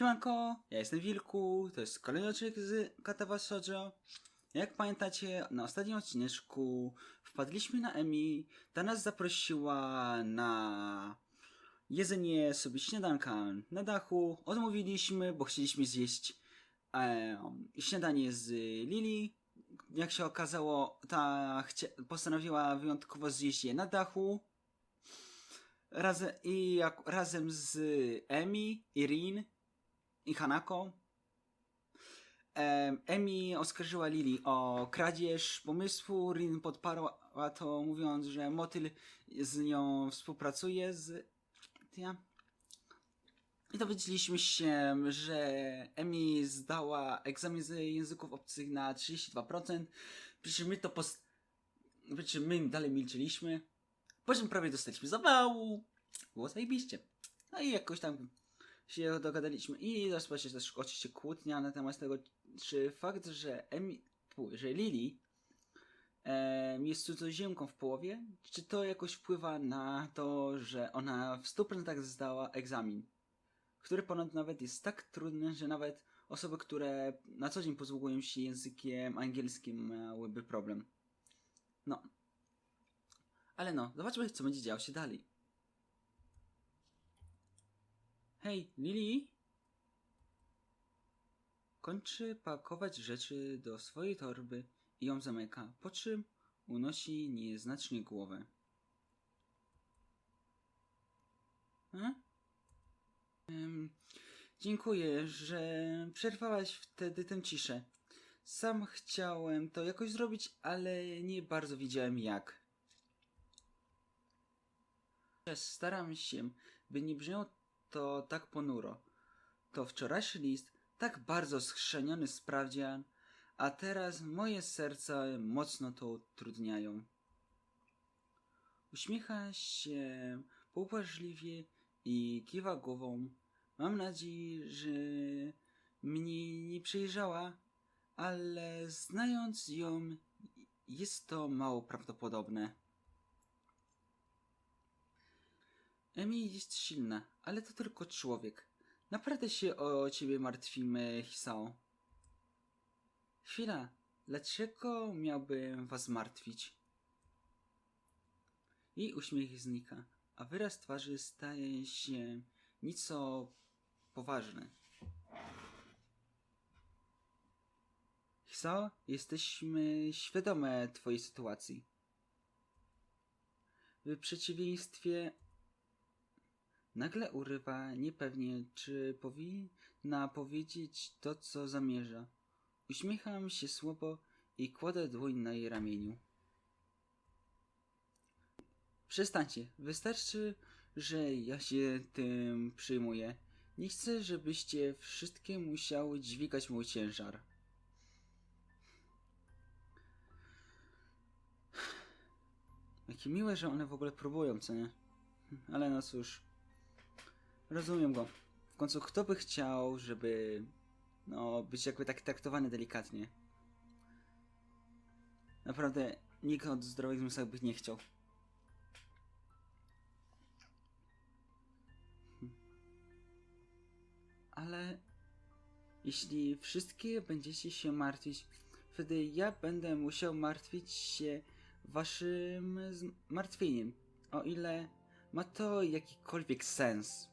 Siemanko, ja jestem Wilku, to jest kolejny odcinek z Katawa Shoujo. Jak pamiętacie, na ostatnim odcineczku wpadliśmy na Emi, ta nas zaprosiła na jedzenie sobie śniadanka na dachu. Odmówiliśmy, bo chcieliśmy zjeść em, śniadanie z Lili. Jak się okazało, ta postanowiła wyjątkowo zjeść je na dachu. Razem, I jak, razem z Emi, Irin i Hanako. Em, Emi oskarżyła Lili o kradzież pomysłu. Rin podparła to mówiąc, że Motyl z nią współpracuje z ja. I dowiedzieliśmy się, że Emi zdała egzamin z języków obcych na 32%. Przy czym my to post... Przy czym my dalej milczeliśmy. Po czym prawie dostaliśmy zawału. Było zajebiście. No i jakoś tam się dogadaliśmy i rozpoczęła się też oczywiście kłótnia na temat tego, czy fakt, że Emi, że Lili em, jest cudzoziemką w połowie, czy to jakoś wpływa na to, że ona w 100% zdała egzamin, który ponad nawet jest tak trudny, że nawet osoby, które na co dzień posługują się językiem angielskim miałyby problem. No. Ale no, zobaczmy, co będzie działo się dalej. Hej, Lili? Kończy pakować rzeczy do swojej torby i ją zamyka, po czym unosi nieznacznie głowę. Em, dziękuję, że przerwałaś wtedy tę ciszę. Sam chciałem to jakoś zrobić, ale nie bardzo wiedziałem jak. Staram się, by nie brzmiało to tak ponuro. To wczorajszy list, tak bardzo schrzeniony sprawdzian, a teraz moje serca mocno to utrudniają. Uśmiecha się pobłażliwie i kiwa głową. Mam nadzieję, że mnie nie przejrzała, ale znając ją, jest to mało prawdopodobne. Emi jest silna, ale to tylko człowiek. Naprawdę się o ciebie martwimy, Hisao. Chwila, dlaczego miałbym was martwić? Jej uśmiech znika, a wyraz twarzy staje się nieco poważny. Hisao, jesteśmy świadome twojej sytuacji. W przeciwieństwie Nagle urywa niepewnie, czy powinna powiedzieć to, co zamierza. Uśmiecham się słabo i kładę dłoń na jej ramieniu. Przestańcie, wystarczy, że ja się tym przyjmuję. Nie chcę, żebyście wszystkie musiały dźwigać mój ciężar. Jakie miłe, że one w ogóle próbują, co nie? Ale no cóż. Rozumiem go. W końcu kto by chciał, żeby no, być jakby tak traktowany delikatnie. Naprawdę nikt od zdrowych zmysłów by nie chciał. Ale jeśli wszystkie będziecie się martwić, wtedy ja będę musiał martwić się waszym zmartwieniem. O ile ma to jakikolwiek sens.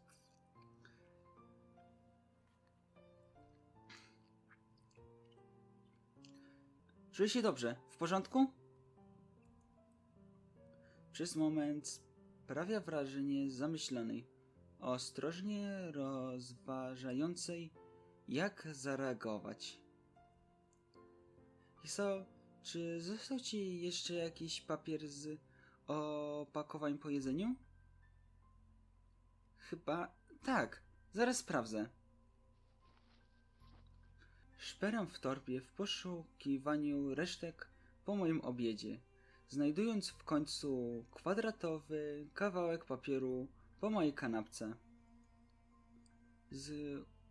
Czuję się dobrze. W porządku? Przez moment sprawia wrażenie zamyślonej, ostrożnie rozważającej, jak zareagować. Hiso, czy został ci jeszcze jakiś papier z opakowań po jedzeniu? Chyba tak. Zaraz sprawdzę. Szperam w torbie w poszukiwaniu resztek po moim obiedzie, znajdując w końcu kwadratowy kawałek papieru po mojej kanapce. Z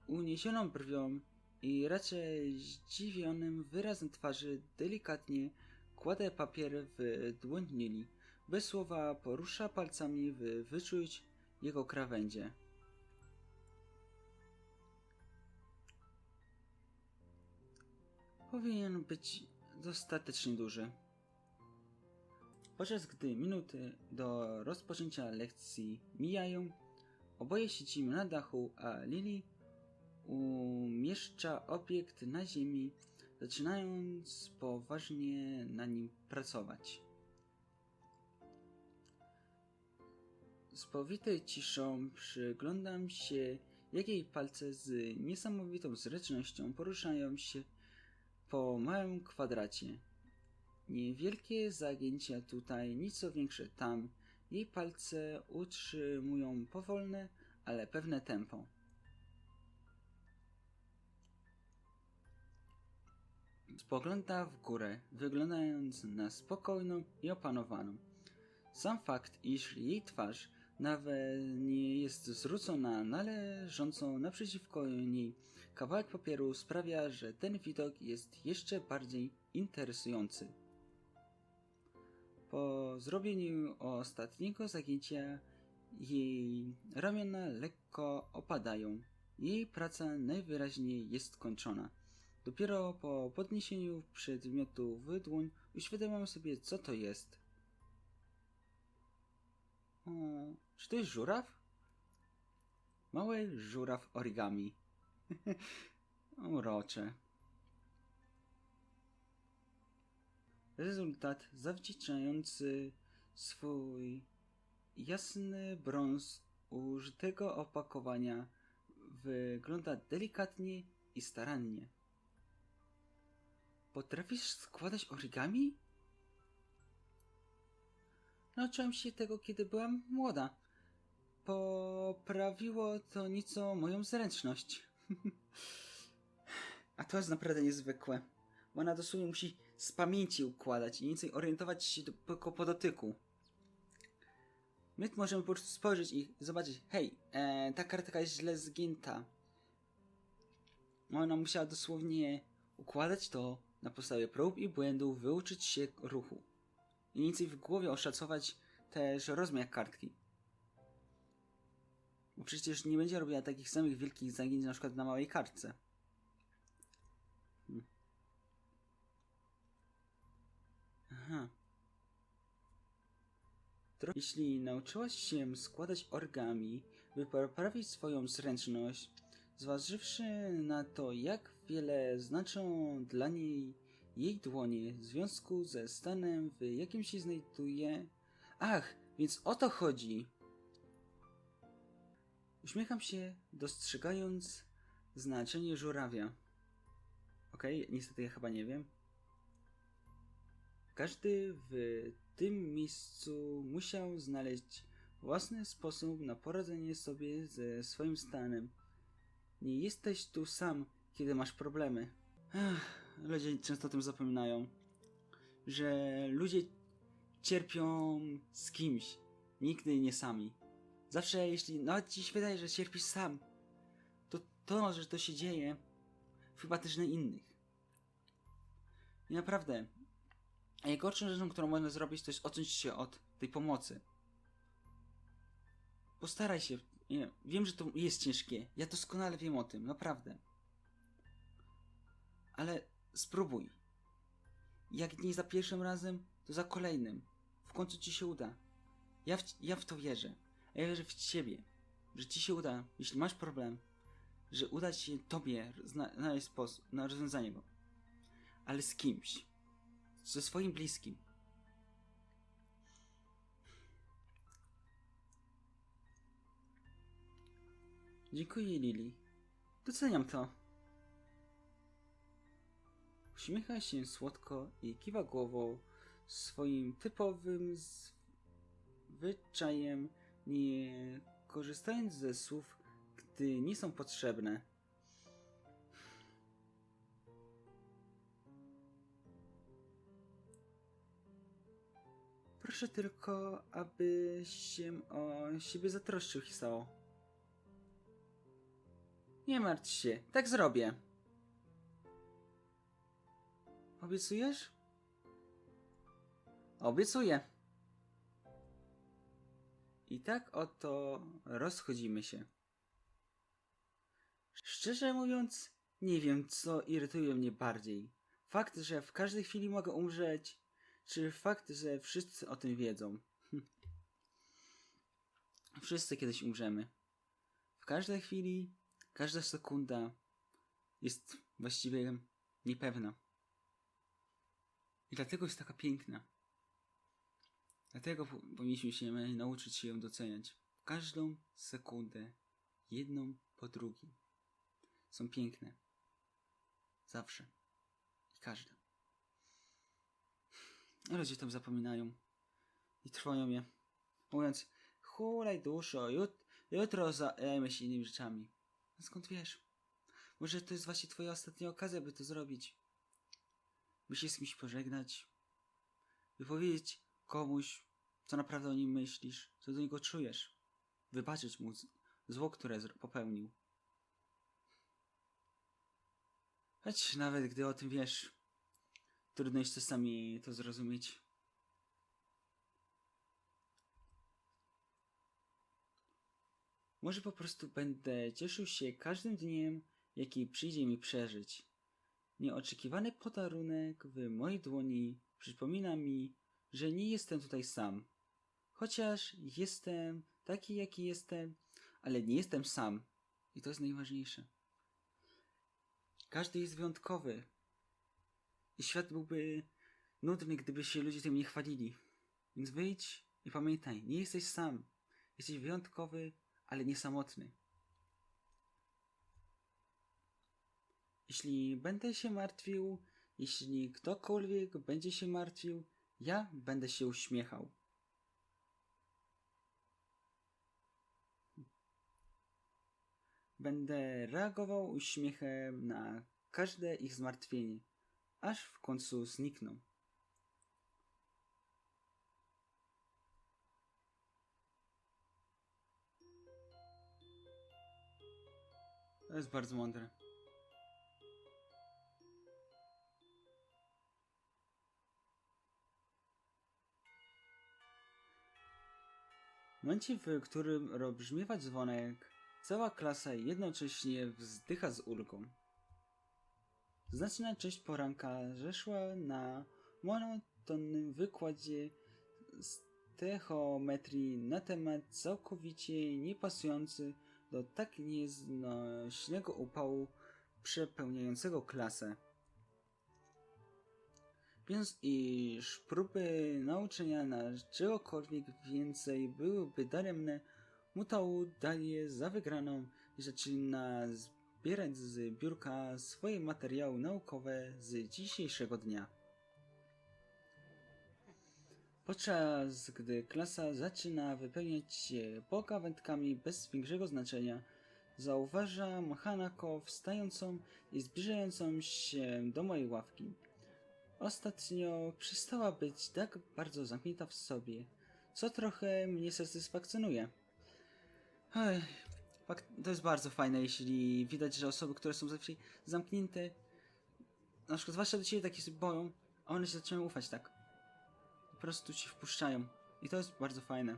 uniesioną brwią i raczej zdziwionym wyrazem twarzy delikatnie kładę papier w dłoń Nili. Bez słowa porusza palcami, by wyczuć jego krawędzie. Powinien być dostatecznie duży. Podczas gdy minuty do rozpoczęcia lekcji mijają, oboje siedzimy na dachu, a Lily umieszcza obiekt na ziemi, zaczynając poważnie na nim pracować. Z powitej ciszą przyglądam się, jak jej palce z niesamowitą zręcznością poruszają się po małym kwadracie. Niewielkie zagięcia tutaj, nieco większe tam. Jej palce utrzymują powolne, ale pewne tempo. Spogląda w górę, wyglądając na spokojną i opanowaną. Sam fakt, iż jej twarz nawet nie jest zwrócona na leżącą naprzeciwko niej kawałek papieru sprawia, że ten widok jest jeszcze bardziej interesujący. Po zrobieniu ostatniego zagięcia jej ramiona lekko opadają. Jej praca najwyraźniej jest skończona. Dopiero po podniesieniu przedmiotu w dłoń uświadamiam sobie, co to jest. O, czy to jest żuraw? Mały żuraw origami. Urocze. Rezultat zawdzięczający swój jasny brąz użytego opakowania wygląda delikatnie i starannie. Potrafisz składać origami? Nauczyłem się tego, kiedy byłam młoda. Poprawiło to nieco moją zręczność. A to jest naprawdę niezwykłe. Bo ona dosłownie musi z pamięci układać i więcej orientować się tylko po dotyku. My możemy po prostu spojrzeć i zobaczyć, hej, e, ta kartka jest źle zgięta. Ona musiała dosłownie układać to na podstawie prób i błędów, wyuczyć się ruchu. I mniej więcej w głowie oszacować też rozmiar kartki. Bo przecież nie będzie robiła takich samych wielkich zagięć na przykład na małej kartce. Hmm. Aha. Tro- Jeśli nauczyłaś się składać origami, by poprawić swoją zręczność, zważywszy na to, jak wiele znaczą dla niej jej dłonie w związku ze stanem, w jakim się znajduje. Ach, więc o to chodzi! Uśmiecham się, dostrzegając znaczenie żurawia. Okej, niestety ja chyba nie wiem. Każdy w tym miejscu musiał znaleźć własny sposób na poradzenie sobie ze swoim stanem. Nie jesteś tu sam, kiedy masz problemy. Ech, ludzie często o tym zapominają. Że ludzie cierpią z kimś, nigdy nie sami. Zawsze jeśli nawet ci się wydaje, że cierpisz sam, to to, że to się dzieje, chyba też na innych. I naprawdę, najgorszą rzeczą, którą można zrobić, to jest odciąć się od tej pomocy. Postaraj się. Nie, wiem, że to jest ciężkie. Ja doskonale wiem o tym, naprawdę. Ale spróbuj. Jak nie za pierwszym razem, to za kolejnym. W końcu ci się uda. Ja w, ja w to wierzę. A ja wierzę w ciebie, że ci się uda, jeśli masz problem, że uda ci się tobie zna- znaleźć sposób na rozwiązanie go. Ale z kimś. Ze swoim bliskim. Dziękuję, Lili. Doceniam to. Uśmiecha się słodko i kiwa głową swoim typowym zwyczajem, nie korzystając ze słów, gdy nie są potrzebne. Proszę tylko, aby się o siebie zatroszczył, Hisao. Nie martw się, tak zrobię. Obiecujesz? Obiecuję. I tak oto rozchodzimy się. Szczerze mówiąc, nie wiem, co irytuje mnie bardziej. Fakt, że w każdej chwili mogę umrzeć, czy fakt, że wszyscy o tym wiedzą? Wszyscy kiedyś umrzemy. W każdej chwili, każda sekunda jest właściwie niepewna. I dlatego jest taka piękna. Dlatego po- powinniśmy się nauczyć się ją doceniać. Każdą sekundę, jedną po drugiej. Są piękne. Zawsze. I każda. A ludzie tam zapominają. I trwają je. Mówiąc, hulaj duszo, jut jutro zajmę się innymi rzeczami. A skąd wiesz? Może to jest właśnie twoja ostatnia okazja, by to zrobić. By się z kimś pożegnać. By powiedzieć komuś, co naprawdę o nim myślisz, co do niego czujesz. Wybaczyć mu zło, które popełnił. Choć nawet gdy o tym wiesz, trudno jest czasami to zrozumieć. Może po prostu będę cieszył się każdym dniem, jaki przyjdzie mi przeżyć. Nieoczekiwany podarunek w mojej dłoni przypomina mi, że nie jestem tutaj sam. Chociaż jestem taki, jaki jestem, ale nie jestem sam. I to jest najważniejsze. Każdy jest wyjątkowy. I świat byłby nudny, gdyby się ludzie tym nie chwalili. Więc wyjdź i pamiętaj, nie jesteś sam. Jesteś wyjątkowy, ale nie samotny. Jeśli będę się martwił, jeśli ktokolwiek będzie się martwił, ja będę się uśmiechał. Będę reagował uśmiechem na każde ich zmartwienie, aż w końcu znikną. To jest bardzo mądre. Momencie, w którym rozbrzmiewa dzwonek, cała klasa jednocześnie wzdycha z ulgą. Znaczna część poranka zeszła na monotonnym wykładzie stechometrii na temat całkowicie niepasujący do tak nieznośnego upału przepełniającego klasę. Więc iż próby nauczenia nas czegokolwiek więcej byłyby daremne, Mutał daje za wygraną i zaczyna zbierać z biurka swoje materiały naukowe z dzisiejszego dnia. Podczas gdy klasa zaczyna wypełniać się pogawędkami bez większego znaczenia, zauważam Hanako wstającą i zbliżającą się do mojej ławki. Ostatnio przestała być tak bardzo zamknięta w sobie, co trochę mnie satysfakcjonuje. Ej, to jest bardzo fajne, jeśli widać, że osoby, które są zawsze zamknięte, na przykład zwłaszcza do ciebie takie się boją, a one się zaczynają ufać tak. Po prostu ci wpuszczają. I to jest bardzo fajne.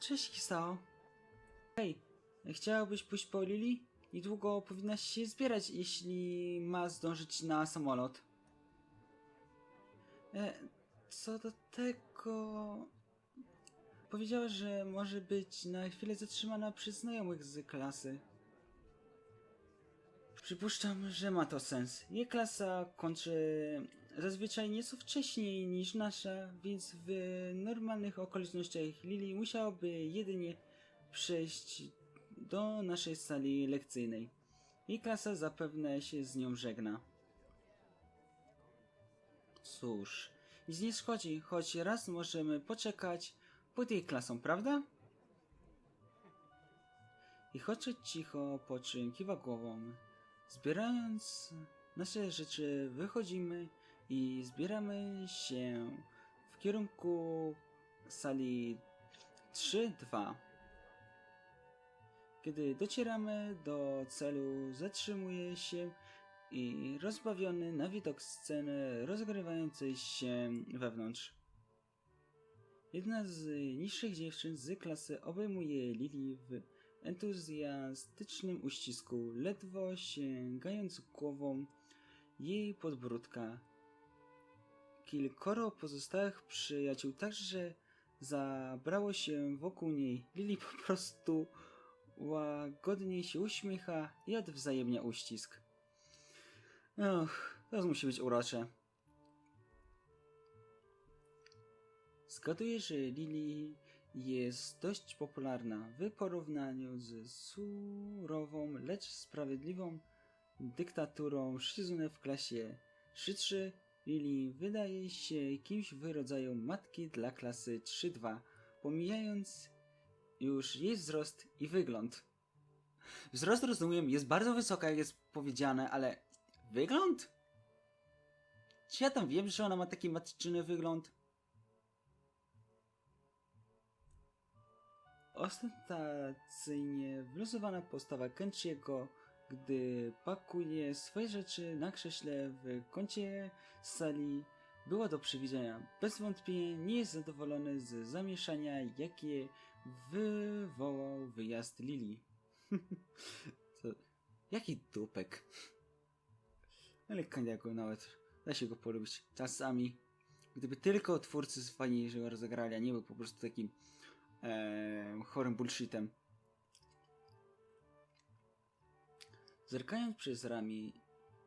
Cześć, Kisao. Hej, chciałabyś pójść po Lili? Niedługo powinnaś się zbierać, jeśli ma zdążyć na samolot. E, co do tego... Powiedziała, że może być na chwilę zatrzymana przez znajomych z klasy. Przypuszczam, że ma to sens. Jej klasa kończy zazwyczaj nieco wcześniej niż nasza, więc w normalnych okolicznościach Lili musiałaby jedynie przejść do naszej sali lekcyjnej. Jej klasa zapewne się z nią żegna. Cóż, nic nie szkodzi, choć raz możemy poczekać pod jej klasą, prawda? I chodź cicho, po czym kiwa głową. Zbierając nasze rzeczy, wychodzimy i zbieramy się w kierunku sali 3-2. Kiedy docieramy do celu, zatrzymuje się i rozbawiony na widok sceny rozgrywającej się wewnątrz. Jedna z niższych dziewczyn z klasy obejmuje Lili w entuzjastycznym uścisku, ledwo sięgając głową jej podbródka. Kilkoro pozostałych przyjaciół także zabrało się wokół niej. Lili po prostu łagodnie się uśmiecha i odwzajemnia uścisk. Och, to musi być urocze. Zgaduję, że Lili jest dość popularna w porównaniu z surową, lecz sprawiedliwą dyktaturą Shizune w klasie 3-3. Lili wydaje się kimś w rodzaju matki dla klasy 3-2, pomijając już jej wzrost i wygląd. Wzrost, rozumiem, jest bardzo wysoka, jak jest powiedziane, ale wygląd? Czy ja tam wiem, że ona ma taki matczyny wygląd? Ostentacyjnie wyluzowana postawa Kenchiego, gdy pakuje swoje rzeczy na krześle w kącie sali, była do przewidzenia. Bez wątpienia nie jest zadowolony z zamieszania, jakie wywołał wyjazd Lili. Jaki dupek. Ale Kandiaku nawet da się go polubić czasami. Gdyby tylko twórcy fajnie że go rozegrali, a nie był po prostu takim em, chorym bullshitem. Zerkając przez ramię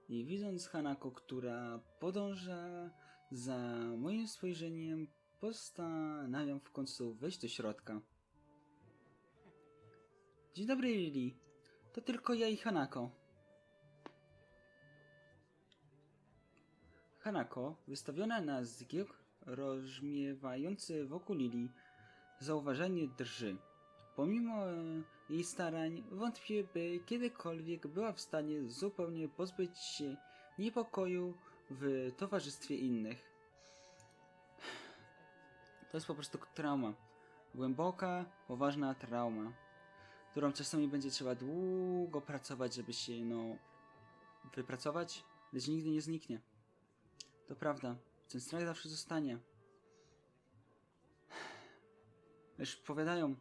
i widząc Hanako, która podąża za moim spojrzeniem, postanawiam w końcu wejść do środka. Dzień dobry, Lili. To tylko ja i Hanako. Hanako, wystawiona na zgiełk rozmieewający wokół Lili, zauważenie drży. Pomimo e, jej starań, wątpię, by kiedykolwiek była w stanie zupełnie pozbyć się niepokoju w towarzystwie innych. To jest po prostu trauma. Głęboka, poważna trauma, którą czasami będzie trzeba długo pracować, żeby się, no, wypracować, lecz nigdy nie zniknie. To prawda, ten strach zawsze zostanie. Lecz powiadają,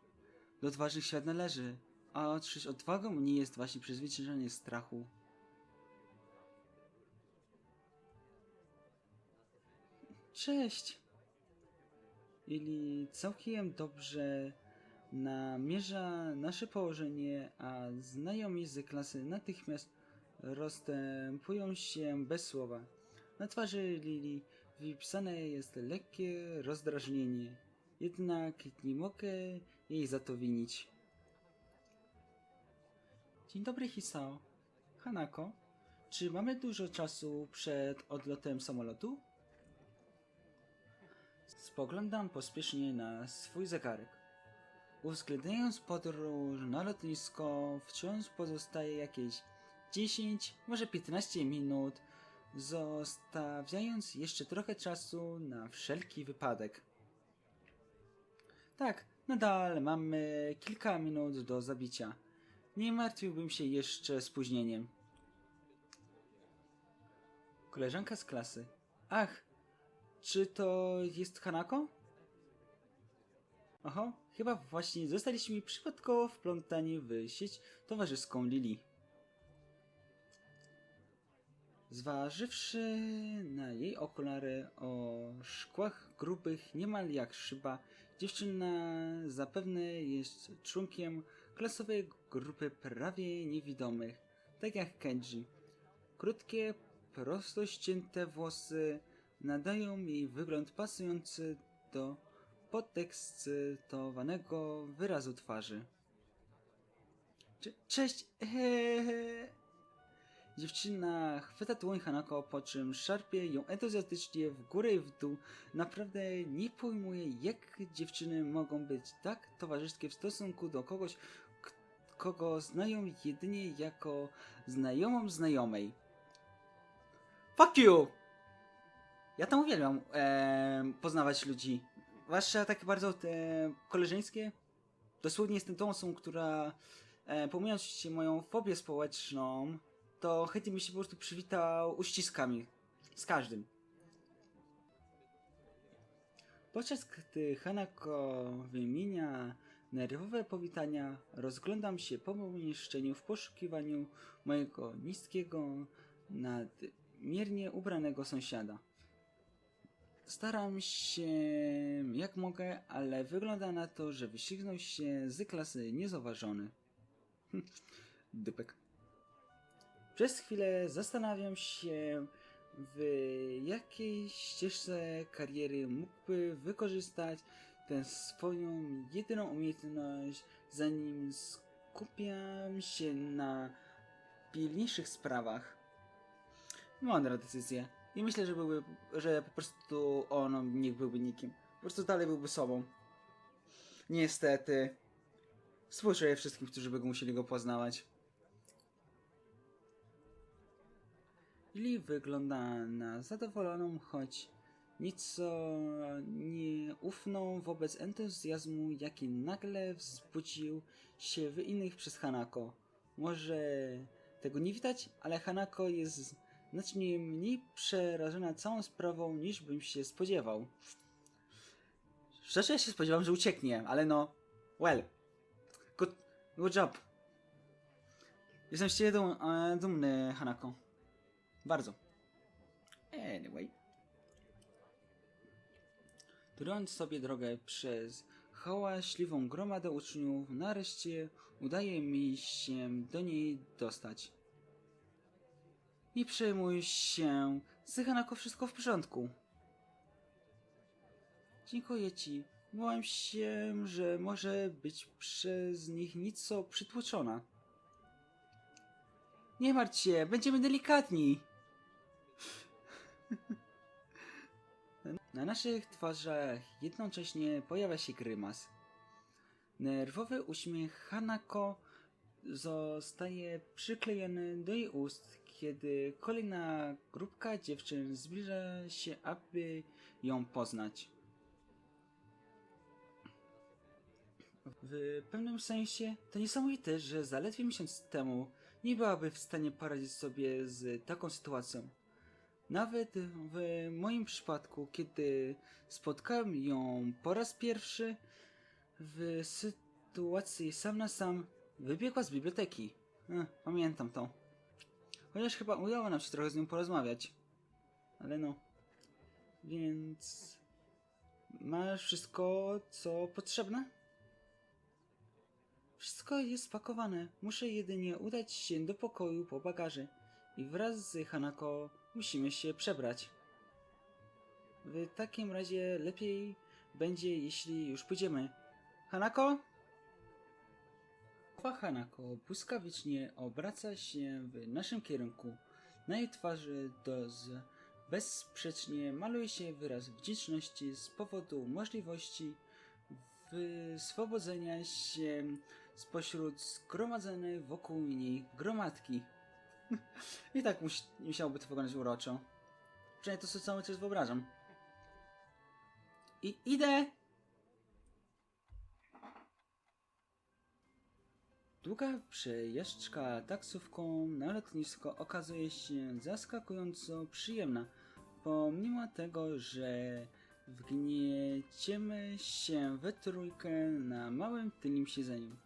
do odważnych świat należy, a otrzyć odwagą nie jest właśnie przezwyciężenie strachu. Cześć! Ili całkiem dobrze namierza nasze położenie, a znajomi z klasy natychmiast rozstępują się bez słowa. Na twarzy Lili wypisane jest lekkie rozdrażnienie, jednak nie mogę jej za to winić. Dzień dobry, Hisao. Hanako, czy mamy dużo czasu przed odlotem samolotu? Spoglądam pospiesznie na swój zegarek. Uwzględniając podróż na lotnisko, wciąż pozostaje jakieś 10, może 15 minut, zostawiając jeszcze trochę czasu na wszelki wypadek. Tak, nadal mamy kilka minut do zabicia. Nie martwiłbym się jeszcze spóźnieniem. Koleżanka z klasy. Ach, czy to jest Hanako? Oho, chyba właśnie zostaliśmy przypadkowo wplątani w sieć towarzyską Lili. Zważywszy na jej okulary o szkłach grubych niemal jak szyba, dziewczyna zapewne jest członkiem klasowej grupy prawie niewidomych, tak jak Kenji. Krótkie, prosto ścięte włosy nadają jej wygląd pasujący do podekscytowanego wyrazu twarzy. Cze- Cześć! Dziewczyna chwyta dłoń Hanako, po czym szarpie ją entuzjastycznie w górę i w dół. Naprawdę nie pojmuję, jak dziewczyny mogą być tak towarzyskie w stosunku do kogoś, kogo znają jedynie jako znajomą znajomej. Fuck you! Ja tam uwielbiam em, poznawać ludzi. Zwłaszcza takie bardzo te koleżeńskie. Dosłownie jestem tą osobą, która e, pomijając się moją fobię społeczną, to chętnie mi się po prostu przywitał uściskami. Z każdym. Podczas gdy Hanako wymienia nerwowe powitania, rozglądam się po pomieszczeniu w poszukiwaniu mojego niskiego, nadmiernie ubranego sąsiada. Staram się jak mogę, ale wygląda na to, że wyścignął się z klasy niezauważony. Dupek. Przez chwilę zastanawiam się, w jakiej ścieżce kariery mógłby wykorzystać tę swoją jedyną umiejętność, zanim skupiam się na pilniejszych sprawach. Mądra decyzja. I myślę, że byłby, że po prostu on nie byłby nikim. Po prostu dalej byłby sobą. Niestety. Współczuję wszystkim, którzy by go musieli go poznawać. Lili wygląda na zadowoloną, choć nieco nieufną wobec entuzjazmu, jaki nagle wzbudził się w innych przez Hanako. Może tego nie widać, ale Hanako jest znacznie mniej przerażona całą sprawą, niż bym się spodziewał. Szczerze ja się spodziewałem, że ucieknie, ale no... Well. Good, good job. Jestem z dum, e, dumny, Hanako. Bardzo. Anyway. Trując sobie drogę przez hałaśliwą gromadę uczniów, nareszcie udaje mi się do niej dostać. Nie przejmuj się, z Hanako wszystko w porządku. Dziękuję ci. Bałem się, że może być przez nich nieco przytłoczona. Nie martw się, będziemy delikatni. Na naszych twarzach jednocześnie pojawia się grymas. Nerwowy uśmiech Hanako zostaje przyklejony do jej ust, kiedy kolejna grupka dziewczyn zbliża się, aby ją poznać. W pewnym sensie to niesamowite, że zaledwie miesiąc temu nie byłaby w stanie poradzić sobie z taką sytuacją. Nawet w moim przypadku, kiedy spotkałem ją po raz pierwszy w sytuacji sam na sam, wybiegła z biblioteki. E, pamiętam to. Chociaż chyba udało nam się trochę z nią porozmawiać. Ale no. Więc. Masz wszystko, co potrzebne? Wszystko jest spakowane. Muszę jedynie udać się do pokoju po bagaży. I wraz z Hanako musimy się przebrać. W takim razie lepiej będzie, jeśli już pójdziemy. Hanako? Głowa Hanako błyskawicznie obraca się w naszym kierunku. Na jej twarzy doz bezsprzecznie maluje się wyraz wdzięczności z powodu możliwości wyswobodzenia się spośród zgromadzonej wokół niej gromadki. I tak musi, musiałoby to wyglądać uroczo. Przynajmniej to sobie cały czas wyobrażam. I idę! Długa przejażdżka taksówką na lotnisko okazuje się zaskakująco przyjemna, pomimo tego, że wgnieciemy się we trójkę na małym tylnym siedzeniu.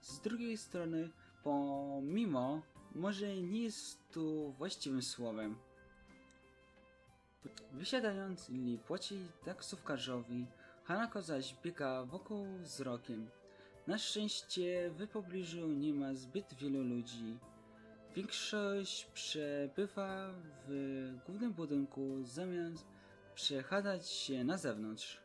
Z drugiej strony, pomimo, może nie jest tu właściwym słowem. Wysiadając, Lili płaci taksówkarzowi, Hanako zaś biega wokół wzrokiem. Na szczęście w pobliżu nie ma zbyt wielu ludzi. Większość przebywa w głównym budynku zamiast przechadzać się na zewnątrz.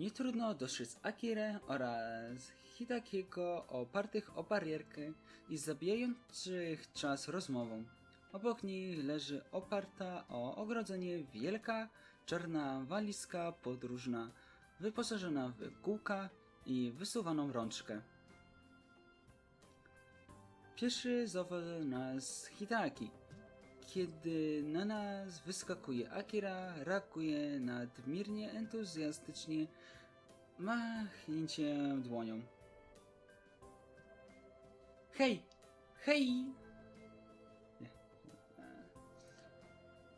Nie trudno dostrzec Akirę oraz Hidakiego opartych o barierkę i zabijających czas rozmową. Obok niej leży oparta o ogrodzenie wielka, czarna walizka podróżna, wyposażona w kółka i wysuwaną rączkę. Pierwszy zawoła nas Hidaki. Kiedy na nas wyskakuje Akira, reaguje nadmiernie entuzjastycznie, machnięciem dłonią. Hej! Hej!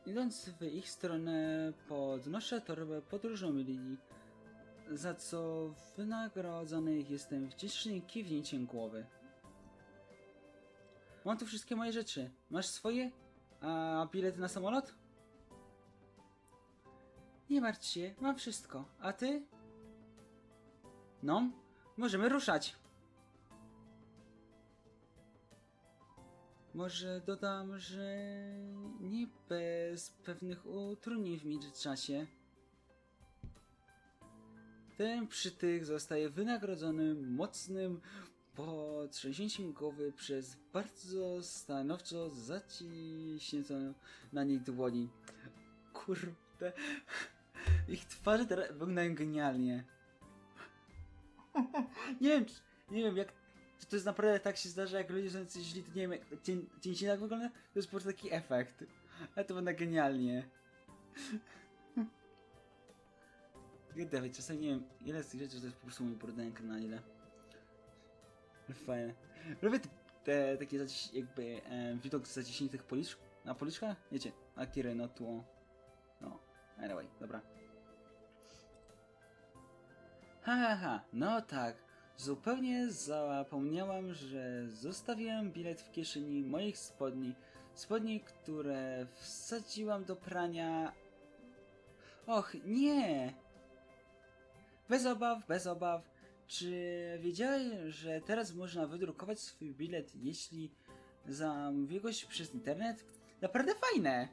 Idąc w ich stronę, podnoszę torbę podróżną linii. Za co wynagrodzony jestem wdzięcznym kiwnięciem głowy. Mam tu wszystkie moje rzeczy. Masz swoje? A bilet na samolot? Nie martw się, mam wszystko. A ty? No, możemy ruszać. Może dodam, że nie bez pewnych utrudnień w międzyczasie. Ten przytyk zostaje wynagrodzony mocnym potrząśnięciem głowy przez bardzo stanowczo zaciśniętą na niej dłoni. Kurde. Ich twarze teraz wyglądają genialnie. nie wiem, czy, nie wiem jak czy to jest naprawdę tak się zdarza, jak ludzie są jacyś źli, to nie wiem, jak cień, cięcie tak wygląda, to jest po prostu taki efekt. Ale to wygląda genialnie. David, czasami nie wiem, ile z tych rzeczy to jest po prostu mój porównanie na ile. Fajne. Lubię te, te takie jakby e, widok zaciśniętych policzk, na policzkach? Wiecie, Akire no tuo. No, anyway, dobra. Ha, ha, ha, no tak. Zupełnie zapomniałam, że zostawiłem bilet w kieszeni moich spodni. Spodni, które wsadziłam do prania. Och, nie! Bez obaw, bez obaw. Czy wiedziałeś, że teraz można wydrukować swój bilet, jeśli zamówiłeś przez internet? Naprawdę fajne!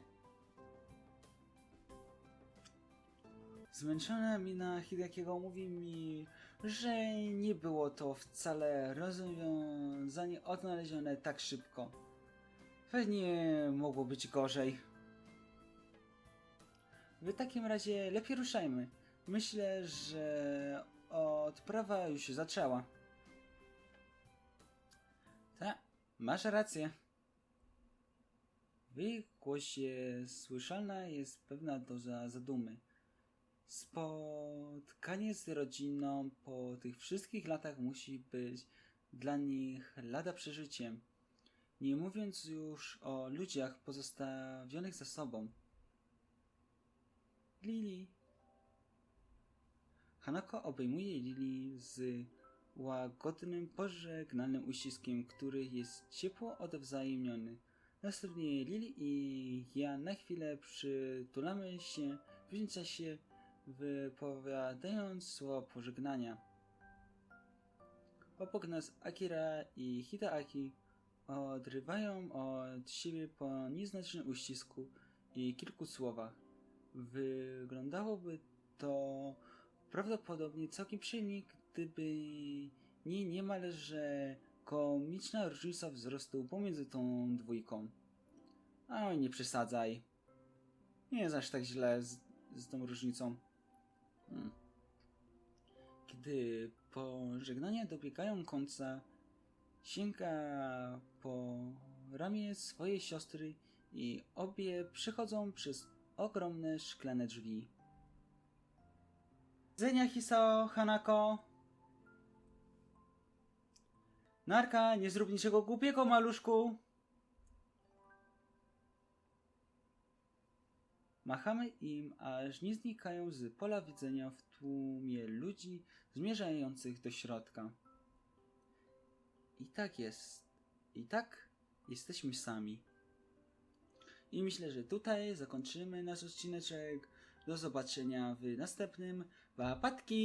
Zmęczona mina Hidekiego mówi mi, że nie było to wcale rozwiązanie odnalezione tak szybko. Pewnie mogło być gorzej. W takim razie lepiej ruszajmy. Myślę, że odprawa już się zaczęła. Tak, masz rację. W jej głosie słyszalna jest pewna doza zadumy. Spotkanie z rodziną po tych wszystkich latach musi być dla nich lada przeżyciem. Nie mówiąc już o ludziach pozostawionych za sobą. Lili. Hanako obejmuje Lili z łagodnym, pożegnalnym uściskiem, który jest ciepło odwzajemniony. Następnie Lili i ja na chwilę przytulamy się w międzyczasie wypowiadając słowa pożegnania. Obok nas Akira i Hideaki odrywają od siebie po nieznacznym uścisku i kilku słowach. Wyglądałoby to prawdopodobnie całkiem przyjemnie, gdyby nie niemalże komiczna różnica wzrostu pomiędzy tą dwójką. Oj, nie przesadzaj. Nie jest aż tak źle z, z tą różnicą. Hmm. Kiedy pożegnania dobiegają końca, sięga po ramię swojej siostry i obie przechodzą przez ogromne szklane drzwi. Zenia Hisao, Hanako. Narka, nie zrób niczego głupiego, maluszku. Machamy im, aż nie znikają z pola widzenia w tłumie ludzi zmierzających do środka. I tak jest. I tak jesteśmy sami. I myślę, że tutaj zakończymy nasz odcineczek. Do zobaczenia w następnym. Bapatki.